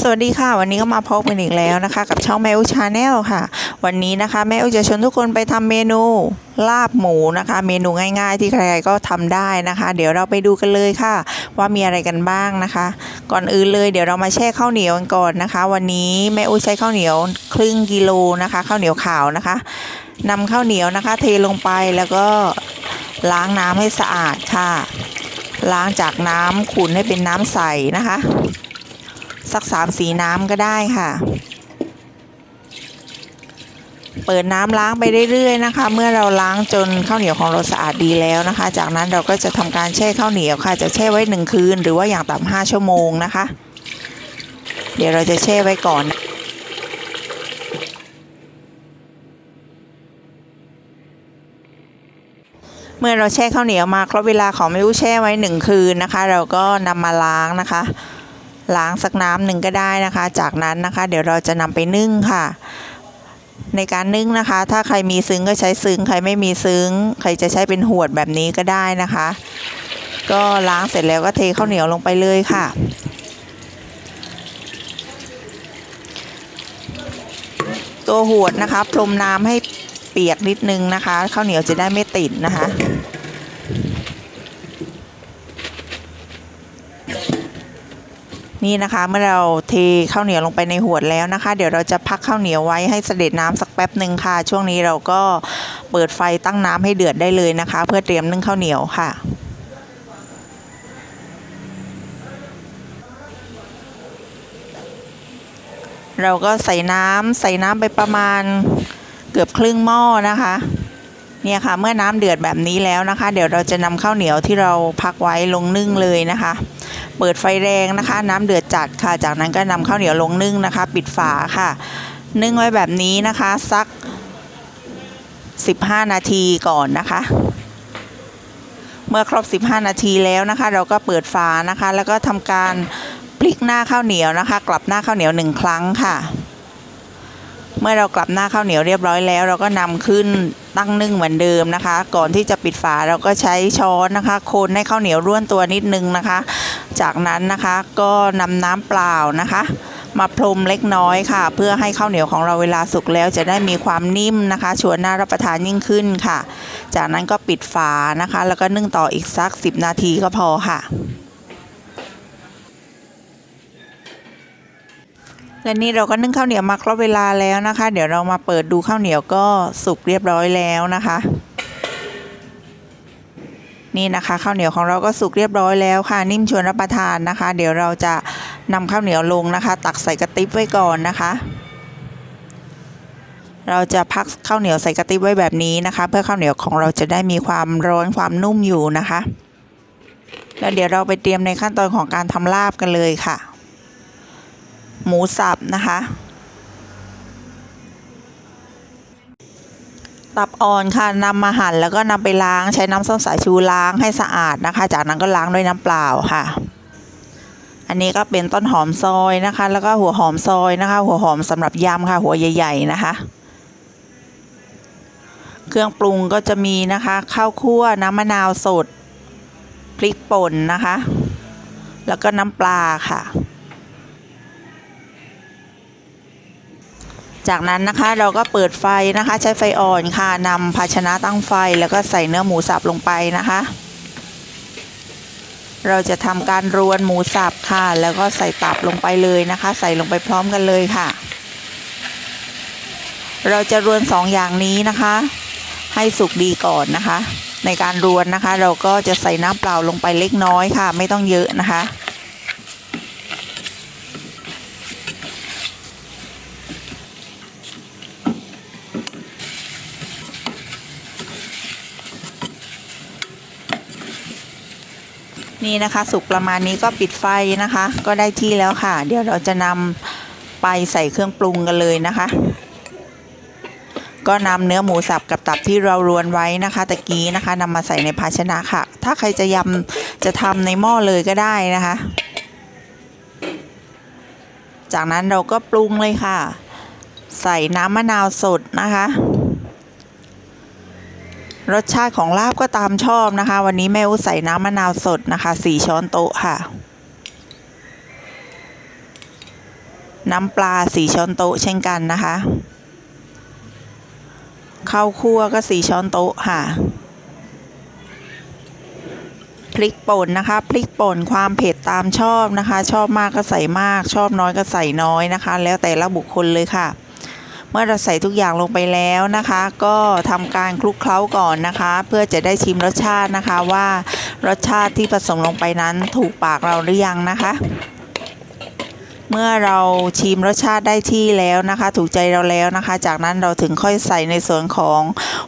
สวัสดีค่ะ วันนี้ก็มาพบกันอีกแล้วนะคะ กับช่องแมวชาแนลค่ะ วันนี้นะคะแม่อุจะชวนทุกคนไปทำเมนูลาบหมูนะคะ เมนูง่ายๆ ที่ใครๆก็ทำได้นะคะ เดี๋ยวเราไปดูกันเลยค่ะ ว่ามีอะไรกันบ้างนะคะ ก่อนอื่นเลยเดี๋ยวเรามาแช่ข้าวเหนียวกันก่อนนะคะ วันนี้แม่อุใช้ข้าวเหนียวครึ่งกิโลนะคะ ข้าวเหนียวขาวนะคะนำข้าวเหนียวนะคะ เทลงไปแล้วก็ล้างน้ำให้สะอาดค่ะ ล้างจากน้ำขุ่นให้เป็นน้ำใสนะคะ สักสามสีน้ำก็ได้ค่ะ เปิดน้ำล้างไปเรื่อยๆนะคะ เมื่อเราล้างจนข้าวเหนียวของเราสะอาดดีแล้วนะคะ จากนั้นเราก็จะทำการแช่ข้าวเหนียวค่ะ จะแช่ไว้หนึ่งคืน หรือว่าอย่างต่ำห้าชั่วโมงนะคะ เดี๋ยวเราจะแช่ไว้ก่อนเมื่อเราแช่ข้าวเหนียวมาครบเวลาของไม่รู้แช่ไว้หนึ่งคืนนะคะ เราก็นำมาล้างนะคะ ล้างสักน้ำหนึ่งก็ได้นะคะ จากนั้นนะคะ เดี๋ยวเราจะนำไปนึ่งค่ะ ในการนึ่งนะคะ ถ้าใครมีซึ้งก็ใช้ซึ้งใครไม่มีซึ้ง ใครจะใช้เป็นหวดแบบนี้ก็ได้นะคะ ก็ล้างเสร็จแล้วก็เทข้าวเหนียวลงไปเลยค่ะตัวหวดนะคะพรมน้ำให้เปียกนิดนึงนะคะข้าวเหนียวจะได้ไม่ติดนะคะ นี่นะคะ เมื่อเราเทข้าวเหนียวลงไปในหวดแล้วนะคะ เดี๋ยวเราจะพักข้าวเหนียวไว้ให้เสด็จน้ำสักแป๊บหนึ่งค่ะ ช่วงนี้เราก็เปิดไฟตั้งน้ำให้เดือดได้เลยนะคะ เพื่อเตรียมนึ่งข้าวเหนียวค่ะเราก็ใส่น้ำใส่น้ำไปประมาณเกือบครึ่งหม้อนะคะ เนี่ยค่ะเมื่อน้ำเดือดแบบนี้แล้วนะคะ เดี๋ยวเราจะนำข้าวเหนียวที่เราพักไว้ลงนึ่งเลยนะคะ เปิดไฟแรงนะคะ น้ำเดือดจัดค่ะ จากนั้นก็นำข้าวเหนียวลงนึ่งนะคะ ปิดฝาค่ะ นึ่งไว้แบบนี้นะคะสัก 15 นาทีก่อนนะคะ เมื่อครบ 15 นาทีแล้วนะคะ เราก็เปิดฝานะคะ แล้วก็ทำการพลิกหน้าข้าวเหนียวนะคะ กลับหน้าข้าวเหนียวหนึ่งครั้งค่ะ เมื่อเรากลับหน้าข้าวเหนียวเรียบร้อยแล้ว เราก็นำขึ้นตั้งนึ่งเหมือนเดิมนะคะ ก่อนที่จะปิดฝาเราก็ใช้ช้อนนะคะ คนให้ข้าวเหนียวร่วนตัวนิดนึงนะคะ จากนั้นนะคะก็นำน้ำเปล่านะคะ มาพรมเล็กน้อยค่ะ เพื่อให้ข้าวเหนียวของเราเวลาสุกแล้วจะได้มีความนิ่มนะคะ ชวนน่ารับประทานยิ่งขึ้นค่ะ จากนั้นก็ปิดฝานะคะ แล้วก็นึ่งต่ออีกสัก 10 นาทีก็พอค่ะ และนี่เราก็นึ่งข้าวเหนียวมาครบเวลาแล้วนะคะ เดี๋ยวเรามาเปิดดูข้าวเหนียวก็สุกเรียบร้อยแล้วนะคะ นี่นะคะข้าวเหนียวของเราก็สุกเรียบร้อยแล้วค่ะ นิ่มชวนรับประทานนะคะ เดี๋ยวเราจะนำข้าวเหนียวลงนะคะ ตักใส่กระติบไว้ก่อนนะคะ เราจะพักข้าวเหนียวใส่กระติบไว้แบบนี้นะคะ เพื่อข้าวเหนียวของเราจะได้มีความร้อนความนุ่มอยู่นะคะ แล้วเดี๋ยวเราไปเตรียมในขั้นตอนของการทำลาบกันเลยค่ะ หมูสับนะคะ ตับอ่อนค่ะนำมาหั่นแล้วก็นำไปล้างใช้น้ำส้มสายชูล้างให้สะอาดนะคะ จากนั้นก็ล้างด้วยน้ำเปล่าค่ะ อันนี้ก็เป็นต้นหอมซอยนะคะ แล้วก็หัวหอมซอยนะคะ หัวหอมสำหรับยำค่ะ หัวใหญ่ ๆ นะคะเครื่องปรุงก็จะมีนะคะข้าวคั่วน้ำมะนาวสด พริกป่นนะคะ แล้วก็น้ำปลาค่ะ จากนั้นนะคะเราก็เปิดไฟนะคะใช้ไฟอ่อนค่ะนำภาชนะตั้งไฟแล้วก็ใส่เนื้อหมูสับลงไปนะคะ เราจะทำการรวนหมูสับค่ะ แล้วก็ใส่ตับลงไปเลยนะคะ ใส่ลงไปพร้อมกันเลยค่ะ เราจะรวนสองอย่างนี้นะคะ ให้สุกดีก่อนนะคะ ในการรวนนะคะ เราก็จะใส่น้ำเปล่าลงไปเล็กน้อยค่ะ ไม่ต้องเยอะนะคะ นี่นะคะ สุกประมาณนี้ก็ปิดไฟนะคะ ก็ได้ที่แล้วค่ะ เดี๋ยวเราจะนำไปใส่เครื่องปรุงกันเลยนะคะ ก็นำเนื้อหมูสับกับตับที่เรารวนไว้นะคะตะกี้นะคะนำมาใส่ในภาชนะค่ะ ถ้าใครจะยำจะทำในหม้อเลยก็ได้นะคะ จากนั้นเราก็ปรุงเลยค่ะ ใส่น้ำมะนาวสดนะคะ รสชาติของลาบก็ตามชอบนะคะ วันนี้แม่อุใส่น้ำมะนาวสดนะคะสี่ช้อนโต๊ะค่ะ น้ำปลาสี่ช้อนโต๊ะเช่นกันนะคะข้าวคั่วก็สี่ช้อนโต๊ะค่ะพริกป่นนะคะพริกป่นความเผ็ดตามชอบนะคะ ชอบมากก็ใส่มาก ชอบน้อยก็ใส่น้อยนะคะ แล้วแต่ละบุคคลเลยค่ะ เมื่อเราใส่ทุกอย่างลงไปแล้วนะคะ ก็ทำการคลุกเคล้าก่อนนะคะ เพื่อจะได้ชิมรสชาตินะคะว่ารสชาติที่ผสมลงไปนั้นถูกปากเราหรือยังนะคะ เมื่อเราชิมรสชาติได้ที่แล้วนะคะ ถูกใจเราแล้วนะคะ จากนั้นเราถึงค่อยใส่ในส่วนของ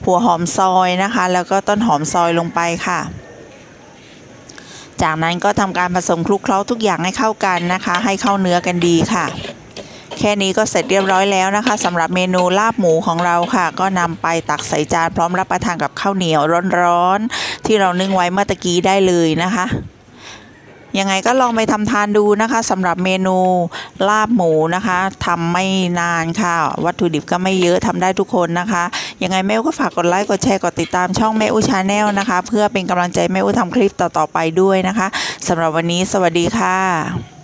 หัวหอมซอยนะคะ แล้วก็ต้นหอมซอยลงไปค่ะจากนั้นก็ทำการผสมคลุกเคล้าทุกอย่างให้เข้ากันนะคะ ให้เข้าเนื้อกันดีค่ะ แค่นี้ก็เสร็จเรียบร้อยแล้วนะคะสำหรับเมนูลาบหมูของเราค่ะ ก็นำไปตักใส่จานพร้อมรับประทานกับข้าวเหนียวร้อนๆที่เรานึ่งไว้เมื่อตะกี้ได้เลยนะคะยังไงก็ลองไปทำทานดูนะคะสำหรับเมนูลาบหมูนะคะทำไม่นานค่ะ วัตถุดิบก็ไม่เยอะทำได้ทุกคนนะคะ ยังไงแม่อูก็ฝากกดไลค์กดแชร์กดติดตามช่องแม่อูชาแนลนะคะ เพื่อเป็นกำลังใจแม่อูทำคลิปต่อๆไปด้วยนะคะสำหรับวันนี้สวัสดีค่ะ